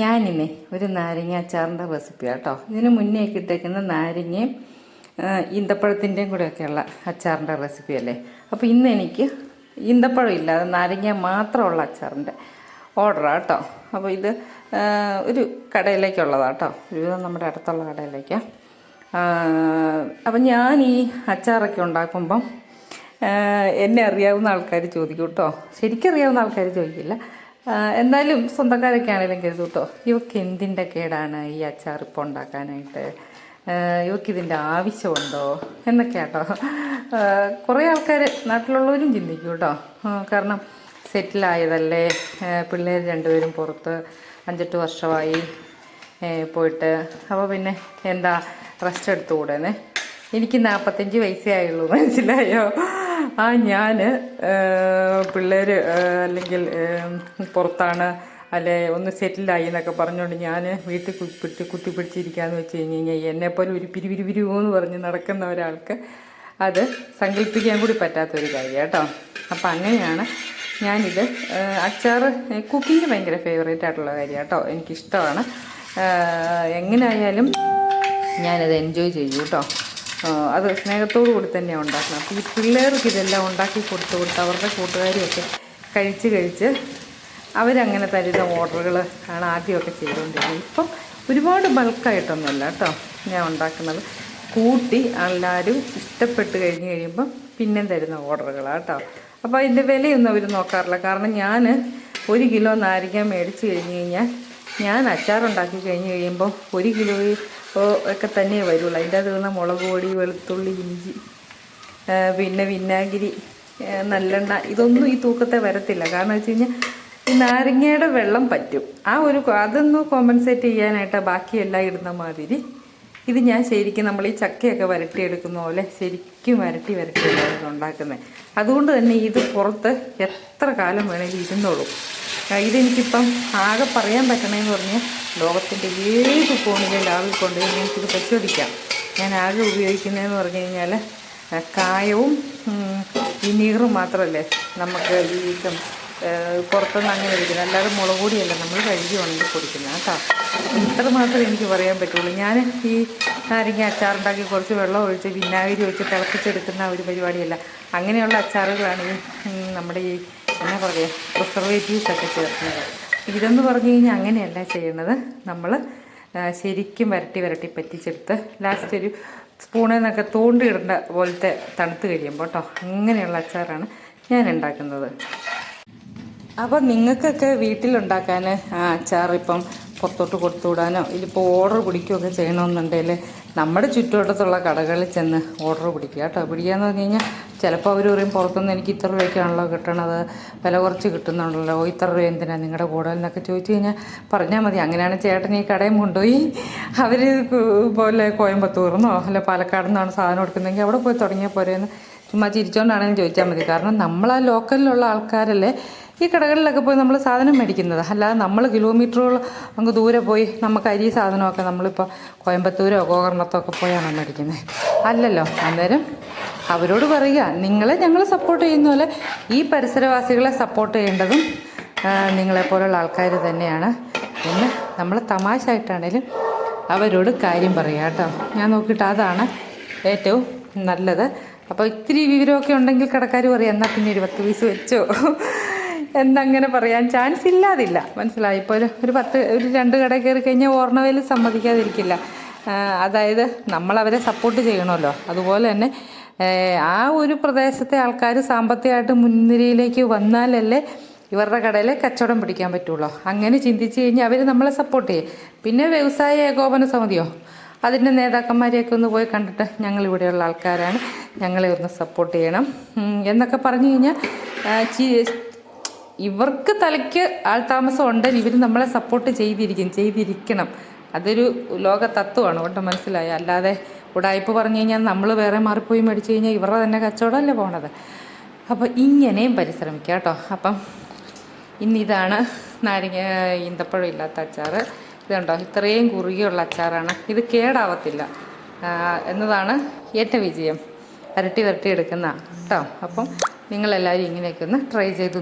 ഞാനിന്നേ ഒരു നാരങ്ങ അച്ചാറിന്റെ റെസിപ്പി കേട്ടോ ഇതിന് മുന്നേ ഇട്ടേക്കുന്ന നാരങ്ങയും ഈന്തപ്പഴത്തിന്റെയും കൂടെയൊക്കെയുള്ള അച്ചാറിന്റെ റെസിപ്പി അല്ലേ? അപ്പോൾ ഇന്ന് എനിക്ക് ഈന്തപ്പഴം ഇല്ലാതെ നാരങ്ങ മാത്രമുള്ള അച്ചാറിന്റെ ഓർഡറാണ് കേട്ടോ. അപ്പോൾ ഇത് ഒരു കടയിലേക്കുള്ളതാണ് കേട്ടോ ഒരുവിധം നമ്മുടെ അടുത്തുള്ള കടയിലേക്കാണ് അപ്പം ഞാൻ ഈ അച്ചാറൊക്കെ ഉണ്ടാക്കുമ്പം എന്നെ അറിയാവുന്ന ആൾക്കാർ ചോദിക്കും കേട്ടോ. ശരിക്കറിയാവുന്ന ആൾക്കാർ ചോദിക്കില്ല. എന്നാലും സ്വന്തക്കാരൊക്കെ ആണെങ്കിലും കരുതും കേട്ടോ. ഇവക്ക് എന്തിന്റെ കേടാണ് ഈ അച്ചാർ ഇപ്പോൾ ഉണ്ടാക്കാനായിട്ട്? ഇവക്കിതിന്റെ ആവശ്യമുണ്ടോ? എന്നൊക്കെ കേട്ടോ കുറേ ആൾക്കാർ നാട്ടിലുള്ളവരും ചിന്തിക്കും കേട്ടോ. കാരണം സെറ്റിലായതല്ലേ? പിള്ളേർ രണ്ടുപേരും പുറത്ത് അഞ്ചെട്ട് വർഷമായി പോയിട്ട്. അപ്പോൾ പിന്നെ എന്താ? റെസ്റ്റ് എടുത്തുകൂടെന്നേ? എനിക്ക് നാൽപ്പത്തഞ്ച് വയസ്സേ ആയുള്ളൂ. മനസ്സിലായോ? ആ ഞാൻ പിള്ളേർ അല്ലെങ്കിൽ പുറത്താണ് അല്ലെ ഒന്ന് സെറ്റിലായി എന്നൊക്കെ പറഞ്ഞുകൊണ്ട് ഞാൻ വീട്ടിൽ കുത്തി കുത്തിപ്പിടിച്ചിരിക്കാന്ന് വെച്ച് കഴിഞ്ഞ് കഴിഞ്ഞാൽ എന്നെപ്പോലെ ഒരു പിരിവിരിവിരുവോ എന്ന് പറഞ്ഞ് നടക്കുന്ന ഒരാൾക്ക് അത് സങ്കല്പിക്കാൻ കൂടി പറ്റാത്തൊരു കാര്യം കേട്ടോ. അപ്പം അങ്ങനെയാണ് ഞാനിത് അച്ചാർ കുക്കിംഗ് ഭയങ്കര ഫേവറേറ്റ് ആയിട്ടുള്ള കാര്യം കേട്ടോ. എനിക്കിഷ്ടമാണ്. എങ്ങനെയായാലും ഞാനത് എൻജോയ് ചെയ്യും കേട്ടോ. അത് സ്നേഹത്തോടു കൂടി തന്നെയാണ് ഉണ്ടാക്കുന്നത്. അപ്പോൾ ഈ പിള്ളേർക്ക് ഇതെല്ലാം ഉണ്ടാക്കി കൊടുത്ത് കൊടുത്ത് അവരുടെ കൂട്ടുകാരിയൊക്കെ കഴിച്ച് കഴിച്ച് അവരങ്ങനെ തരുന്ന ഓർഡറുകൾ ആണ് ആദ്യമൊക്കെ ചെയ്തുകൊണ്ടിരുന്നത്. ഇപ്പം ഒരുപാട് ബൾക്കായിട്ടൊന്നുമല്ല കേട്ടോ ഞാൻ ഉണ്ടാക്കുന്നത്. കൂട്ടി എല്ലാവരും ഇഷ്ടപ്പെട്ട് കഴിഞ്ഞ് കഴിയുമ്പം പിന്നെ തരുന്ന ഓർഡറുകളാണ് കേട്ടോ. അപ്പോൾ അതിന്റെ വിലയൊന്നും അവർ നോക്കാറില്ല. കാരണം ഞാൻ ഒരു കിലോ നാരങ്ങ മേടിച്ച് കഴിഞ്ഞ് കഴിഞ്ഞാൽ ഞാൻ അച്ചാറുണ്ടാക്കി കഴിഞ്ഞ് കഴിയുമ്പോൾ ഒരു കിലോ ഒക്കെ തന്നെ വരുള്ളൂ. അതിന്റെ അകത്ത് മുളക് പൊടി വെളുത്തുള്ളി ഇഞ്ചി പിന്നെ വിനാഗിരി നല്ലെണ്ണ ഇതൊന്നും ഈ തൂക്കത്തെ വരത്തില്ല. കാരണം വെച്ച് കഴിഞ്ഞാൽ ഈ നാരങ്ങയുടെ വെള്ളം പറ്റും. ആ ഒരു അതൊന്ന് കോമ്പൻസേറ്റ് ചെയ്യാനായിട്ട് ബാക്കിയെല്ലാം ഇടുന്ന മാതിരി ഇത് ഞാൻ ശരിക്കും നമ്മൾ ഈ ചക്കയൊക്കെ വരട്ടിയെടുക്കുന്ന പോലെ ശരിക്കും വരട്ടി വരട്ടിയാണ് ഉണ്ടാക്കുന്നത് അതുകൊണ്ട് തന്നെ ഇത് പുറത്ത് എത്ര കാലം വേണമെങ്കിലും ഇരുന്നോളും. ഇതെനിക്കിപ്പം ആകെ പറയാൻ പറ്റണമെന്ന് പറഞ്ഞാൽ ലോകത്തിന്റെ ഏത് ഫോണിലെ ലാവിൽ കൊണ്ടുപോയി എനിക്കിത് പരിശോധിക്കാം. ഞാൻ ആകെ ഉപയോഗിക്കുന്നതെന്ന് പറഞ്ഞു കഴിഞ്ഞാൽ കായവും വിനീറും മാത്രമല്ലേ നമുക്ക് ഈ പുറത്തുനിന്ന് അങ്ങനെ കഴിക്കുന്നത് അല്ലാതെ മുളക് നമ്മൾ കഴുകി ഉണങ്ങി പൊടിക്കുന്നത്. കേട്ടോ ഇത്ര മാത്രമേ എനിക്ക് പറയാൻ പറ്റുള്ളൂ. ഞാൻ ഈ നാരങ്ങ അച്ചാറുണ്ടാക്കി കുറച്ച് വെള്ളം ഒഴിച്ച് വിനാഗിരി ഒഴിച്ച് തിളപ്പിച്ചെടുക്കുന്ന ഒരു പരിപാടിയല്ല. അങ്ങനെയുള്ള അച്ചാറുകളാണ് ഈ നമ്മുടെ ഈ എന്നാ പറയുക പ്രിസർവേറ്റീവ്സ് ഒക്കെ ചേർക്കുന്നത്. ഇതെന്ന് പറഞ്ഞു കഴിഞ്ഞാൽ അങ്ങനെയല്ല ചെയ്യുന്നത് നമ്മൾ ശരിക്കും വരട്ടി വരട്ടി പറ്റിച്ചെടുത്ത് ലാസ്റ്റ് ഒരു സ്പൂണിൽ നിന്നൊക്കെ തോണ്ടിയിടേണ്ട പോലത്തെ തണുത്ത് കഴിയുമ്പോൾ കേട്ടോ അങ്ങനെയുള്ള അച്ചാറാണ് ഞാൻ ഉണ്ടാക്കുന്നത്. അപ്പോൾ നിങ്ങൾക്കൊക്കെ വീട്ടിലുണ്ടാക്കാൻ അച്ചാർ ഇപ്പം പുറത്തോട്ട് കൊടുത്തുവിടാനോ? ഇതിപ്പോൾ ഓർഡർ പിടിക്കുകയൊക്കെ ചെയ്യണമെന്നുണ്ടെങ്കിൽ നമ്മുടെ ചുറ്റുവട്ടത്തുള്ള കടകളിൽ ചെന്ന് ഓർഡർ പിടിക്കുക കേട്ടോ. പിടിക്കുകയെന്ന് പറഞ്ഞു കഴിഞ്ഞാൽ ചിലപ്പോൾ അവർ പറയും പുറത്തുനിന്ന് എനിക്ക് ഇത്ര രൂപയ്ക്കാണല്ലോ കിട്ടണത്. വില കുറച്ച് കിട്ടുന്നുണ്ടല്ലോ. ഇത്ര രൂപ എന്തിനാണ് നിങ്ങളുടെ കൂടുതൽ എന്നൊക്കെ ചോദിച്ചു കഴിഞ്ഞാൽ പറഞ്ഞാൽ മതി. അങ്ങനെയാണ് ചേട്ടൻ ഈ കടയും കൊണ്ടുപോയി അവർ പോലെ കോയമ്പത്തൂർന്നോ അല്ല പാലക്കാട് നിന്നാണ് സാധനം എടുക്കുന്നതെങ്കിൽ അവിടെ പോയി തുടങ്ങിയാൽ പോരെയെന്ന് ചുമ്മാ ചിരിച്ചുകൊണ്ടാണെങ്കിലും ചോദിച്ചാൽ മതി. കാരണം നമ്മൾ ആ ലോക്കലിലുള്ള ആൾക്കാരല്ലേ ഈ കടകളിലൊക്കെ പോയി നമ്മൾ സാധനം മേടിക്കുന്നത്. അല്ലാതെ നമ്മൾ കിലോമീറ്ററുകൾ അങ്ങ് ദൂരെ പോയി നമുക്ക് അരി സാധനമൊക്കെ നമ്മളിപ്പോൾ കോയമ്പത്തൂരോ ഗോകർണത്തോ ഒക്കെ പോയാണ് മേടിക്കുന്നത് അല്ലല്ലോ അന്നേരം അവരോട് പറയുക നിങ്ങളെ ഞങ്ങൾ സപ്പോർട്ട് ചെയ്യുന്ന പോലെ ഈ പരിസരവാസികളെ സപ്പോർട്ട് ചെയ്യേണ്ടതും നിങ്ങളെപ്പോലുള്ള ആൾക്കാർ തന്നെയാണ്. പിന്നെ നമ്മൾ തമാശ ആയിട്ടാണേലും അവരോട് കാര്യം പറയുക കേട്ടോ. ഞാൻ നോക്കിയിട്ട് അതാണ് ഏറ്റവും നല്ലത്. അപ്പോൾ ഇത്തിരി വിവരമൊക്കെ ഉണ്ടെങ്കിൽ കടക്കാർ പറയാം എന്നാൽ പിന്നെ ഒരു പത്ത് പീസ് വെച്ചോ. എന്നങ്ങനെ പറയാൻ ചാൻസ് ഇല്ലാതില്ല. മനസ്സിലായി? ഇപ്പോൾ ഒരു ഒരു പത്ത് ഒരു രണ്ട് കട കയറി കഴിഞ്ഞാൽ ഓർണവേൽ സമ്മതിക്കാതിരിക്കില്ല. അതായത് നമ്മൾ അവരെ സപ്പോർട്ട് ചെയ്യണമല്ലോ. അതുപോലെ തന്നെ ആ ഒരു പ്രദേശത്തെ ആൾക്കാർ സാമ്പത്തികമായിട്ട് മുൻനിരയിലേക്ക് വന്നാലല്ലേ ഇവരുടെ കടയിൽ കച്ചവടം പിടിക്കാൻ പറ്റുള്ളൂ. അങ്ങനെ ചിന്തിച്ച് കഴിഞ്ഞാൽ അവർ നമ്മളെ സപ്പോർട്ട് ചെയ്യും. പിന്നെ വ്യവസായ ഏകോപന സമിതിയോ? അതിന്റെ നേതാക്കന്മാരെയൊക്കെ ഒന്ന് പോയി കണ്ടിട്ട് ഞങ്ങൾ ഇവിടെയുള്ള ആൾക്കാരാണ്. ഞങ്ങളെ ഒന്ന് സപ്പോർട്ട് ചെയ്യണം. എന്നൊക്കെ പറഞ്ഞു കഴിഞ്ഞാൽ ഇവർക്ക് തലയ്ക്ക് ആൾതാമസം ഉണ്ടെങ്കിൽ ഇവർ നമ്മളെ സപ്പോർട്ട് ചെയ്തിരിക്കും ചെയ്തിരിക്കണം. അതൊരു ലോക തത്വമാണ് ഓട്ടം മനസ്സിലായി? അല്ലാതെ ഉടായ്പ പറഞ്ഞു കഴിഞ്ഞാൽ നമ്മൾ വേറെ മാറിപ്പോയി മേടിച്ചു കഴിഞ്ഞാൽ ഇവരുടെ തന്നെ കച്ചവടമല്ലേ പോണത്? അപ്പോൾ ഇങ്ങനെയും പരിശ്രമിക്കുക കേട്ടോ. അപ്പം ഇന്നിതാണ് നാരങ്ങ ഈന്തപ്പഴം ഇല്ലാത്ത അച്ചാർ ഇതുണ്ടോ ഇത്രയും കുറുകിയുള്ള അച്ചാറാണ്. ഇത് കേടാവത്തില്ല. എന്നതാണ് ഏറ്റവും വിജയം. വരട്ടി വരട്ടി എടുക്കുന്ന കേട്ടോ. അപ്പം നിങ്ങളെല്ലാവരും ഇങ്ങനെയൊക്കെ ഒന്ന് ട്രൈ ചെയ്ത്